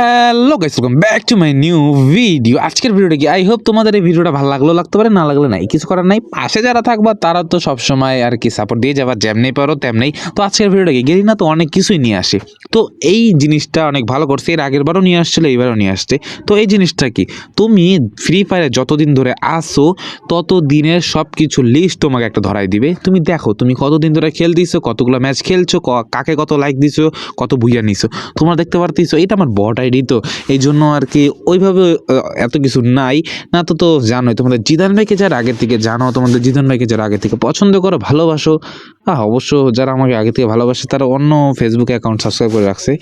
হ্যাঁ hello guys welcome back to my new video আজকের ভিডিওটা কি? আই হোপ তোমাদের এই ভিডিওটা ভালো লাগল লাগতে পারে, না লাগলে নাই, কিছু করার নাই। পাশে যারা থাকবা, তারা তো সবসময় আর কি সাপোর্ট দিয়ে যাবার যেমনি পারো তেমনি। তো আজকের ভিডিওটা কি? গেরি না তো অনেক কিছুই নিয়ে আসে। তো এই জিনিসটা অনেক ভালো করছে, এর আগের বারও নিয়ে আসছিল, এইবারও নিয়ে আসছে। তো এই জিনিসটা কি? তুমি ফ্রি ফায়ারে যতদিন ধরে আসো তত দিনের সব কিছু লিস্ট তোমাকে একটা ধরাই দিবে। তুমি দেখো, তুমি কতদিন ধরে খেলতেছো কতগুলো ম্যাচ খেলছো কাকে কত লাইক দিছো, কত বুইয়া নিছো। তোমরা দেখতে পারতেছো এটা আমার বট আইডি তো। এই জন্য আর কি ওইভাবে এত কিছু নাই। না তো তো জানোই, তোমাদের জিদান ভাইকে যারা আগের থেকে জানো, তোমাদের জিদান ভাইকে যারা আগে থেকে পছন্দ করো, ভালোবাসো হ্যাঁ অবশ্য যারা আমাকে আগে থেকে ভালোবাসে, তারা অন্য ফেসবুক অ্যাকাউন্ট সাবস্ক্রাইব করে রাখছে।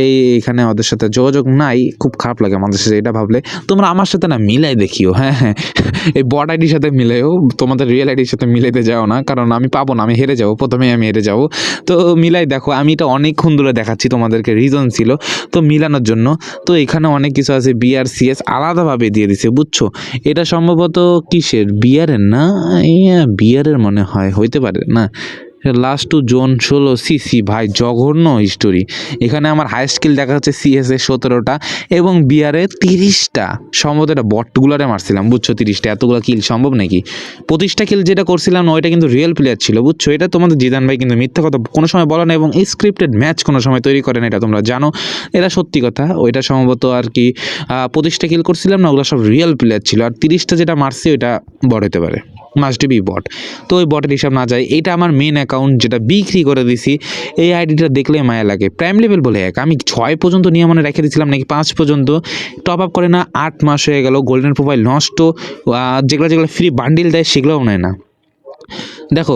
এই, এখানে ওদের সাথে যোগাযোগ নাই, খুব খারাপ লাগে আমাদের সাথে এটা ভাবলে। তোমরা আমার সাথে না মিলাই দেখিও হ্যাঁ হ্যাঁ। এই বট আইডির সাথে মিলাইও তোমাদের রিয়েল আইডির সাথে মিলাইতে যাও না, কারণ আমি পাবো না, আমি হেরে যাব প্রথমে আমি হেরে যাব। তো মিলাই দেখো, আমি এটা অনেকক্ষণ ধরে দেখাচ্ছি, তোমাদেরকে রিজন ছিল। তো মিলানোর জন্য তো এখানে অনেক কিছু আছে বিআর সিএস আলাদাভাবে দিয়ে দিছে, বুঝছ? এটা সম্ভবত কিসের? বিয়ারের না? বিয়ারের মনে হয়, হইতে পারে, না? লাস্ট টু জোন ষোলো সিসি ভাই, জঘন্য হিস্টোরি এখানে আমার হাই স্কিল দেখা যাচ্ছে সিএস এ সতেরোটা এবং বিয়ারে তিরিশটা। সম্ভবত এটা বটগুলারে মারছিলাম, বুঝছ তিরিশটা? এতগুলো কিল সম্ভব নাকি? পঁচিশটা কিল যেটা করছিলাম, ওইটা কিন্তু রিয়েল প্লেয়ার ছিল, বুঝছ? এটা তোমাদের জিদান ভাই কিন্তু মিথ্যা কথা কোনো সময় বলে না এবং স্ক্রিপ্টেড ম্যাচ কোনো সময় তৈরি করে না, এটা তোমরা জানো। এটা সত্যি কথা, ওইটা সম্ভবত আর কি পঁচিশটা কিল করছিলাম না, ওগুলো সব রিয়েল প্লেয়ার ছিল। আর তিরিশটা যেটা মারছি, ওইটা বড় হতে পারে। মাস্ট বি বট তো ওই বটের হিসাব না যায়, এটা আমার মেন অ্যাকাউন্ট যেটা বিক্রি করে দিছি, এই আইডিটা দেখলে মায়া লাগে। প্রাইম লেভেল বলে এক, আমি ছয় পর্যন্ত নিয়ে মনে রেখে দিয়েছিলাম নাকি পাঁচ পর্যন্ত। টপ আপ করে না, আট মাস হয়ে গেল গোল্ডেন প্রোফাইল নষ্ট যেগুলো যেগুলো ফ্রি বান্ডিল দেয়, সেগুলোও নেয় না। দেখো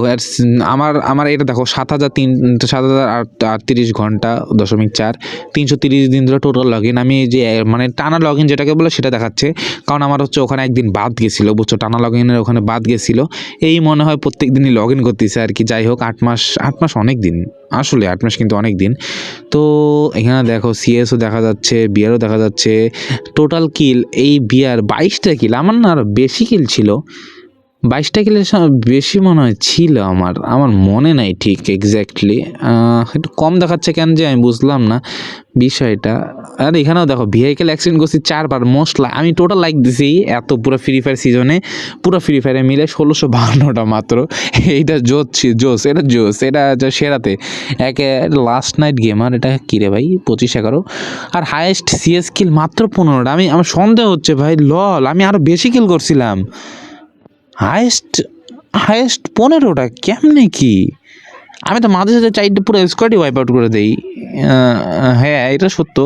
আমার আমার এটা দেখো, সাত হাজার তিন, সাত হাজার আট, আটত্রিশ ঘণ্টা দশমিক চার, তিনশো তিরিশ দিন ধরে টোটাল লগ ইন আমি যে মানে টানা লগ ইন যেটাকে বলে সেটা দেখাচ্ছে। কারণ আমার হচ্ছে ওখানে একদিন বাদ গেছিল, বুঝছ? টানা লগ ইনের ওখানে বাদ গেছিল। এই মনে হয় প্রত্যেক দিনই লগ ইন করতেছে আর কি। যাই হোক, আট মাস আট মাস অনেক দিন। আসলে আট মাস কিন্তু অনেক দিন। তো এখানে দেখো সিএসও দেখা যাচ্ছে বিয়ারও দেখা যাচ্ছে। টোটাল কিল এই বিয়ার বাইশটা কিল আমার না আরও বেশি কিল ছিল। বাইশটা সম- বেশি মনে হয় ছিল আমার। আমার মনে নাই ঠিক এক্স্যাক্টলি একটু কম দেখাচ্ছে কেন যে আমি বুঝলাম না বিষয়টা। আর এখানেও দেখো ভেহিকেল অ্যাক্সিডেন্ট করছি চারবার। মোস্ট আমি টোটাল লাইক দিছি এত পুরো ফ্রি ফায়ার সিজনে পুরো ফ্রি ফায়ারে মিলে ষোলোশো বাহান্নটা মাত্র। এইটা জোস জোস এটা জোস এটা সেরাতে। একে লাস্ট নাইট গেমার এটা কী রে ভাই? পঁচিশ এগারো। আর হায়েস্ট সিএস কিল মাত্র পনেরোটা। আমি, আমার সন্দেহ হচ্ছে ভাই, লল, আমি আরও বেশি কিল করছিলাম। হায়েস্ট হায়েস্ট পনেরোটা, কেমনে কি? আমি তো মাঝে সাথে চাইটে পুরো স্কোয়াডই ওয়াইপ আউট করে দিই। হ্যাঁ এটা সত্য।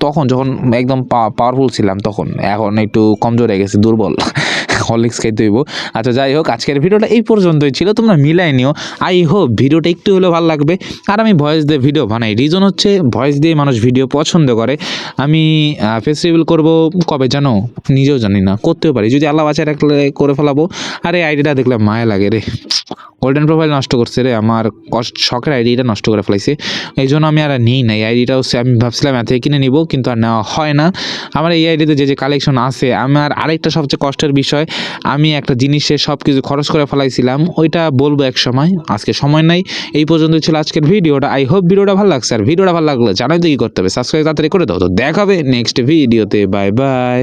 তখন যখন একদম পাওয়ারফুল ছিলাম তখন, এখন একটু কমজোর হয়ে গেছে, দুর্বল। হরলিক্স খাইতে হইব। আচ্ছা যাই হোক, আজকের ভিডিওটা এই পর্যন্তই ছিল, তোমরা মিলাই নিও। আই হোপ ভিডিওটা একটু হলেও ভালো লাগবে। আর আমি ভয়েস দিয়ে ভিডিও বানাই। রিজন হচ্ছে ভয়েস দিয়ে মানুষ ভিডিও পছন্দ করে। আমি ফেস্টিভ্যাল করব কবে জানো? নিজেও জানি না। করতেও পারি। যদি আল্লাহ বাঁচায় রাখলে করে ফেলাবো। আর এই আইডিটা দেখলে মায়া লাগে রে। গোল্ডেন প্রোফাইল নষ্ট করছে রে। আমার কষ্ট, শখের আইডিটা নষ্ট করে ফেলাইছে। এই জন্য আমি আর নিই না এই নাই আইডিটাও আমি ভাবছিলাম এত কিনে নিব, কিন্তু আর নেওয়া হয় না। আমার এই আইডিতে যে যে কালেকশন আছে, আমার আরেকটা সবচেয়ে কষ্টের বিষয়, আমি একটা জিনিসে সব কিছু খরচ করে ফেলাইছিলাম, ওইটা বলব এক সময়, আজকে সময় নাই, এই পর্যন্ত ছিল আজকের ভিডিওটা। আই হোপ ভিডিওটা ভালো লাগছে, আর ভিডিওটা ভালো লাগলে জানাই তো কি করতে হবে সাবস্ক্রাইব তাড়াতাড়ি করে দাও। তো দেখাবে নেক্সট ভিডিওতে বাই বাই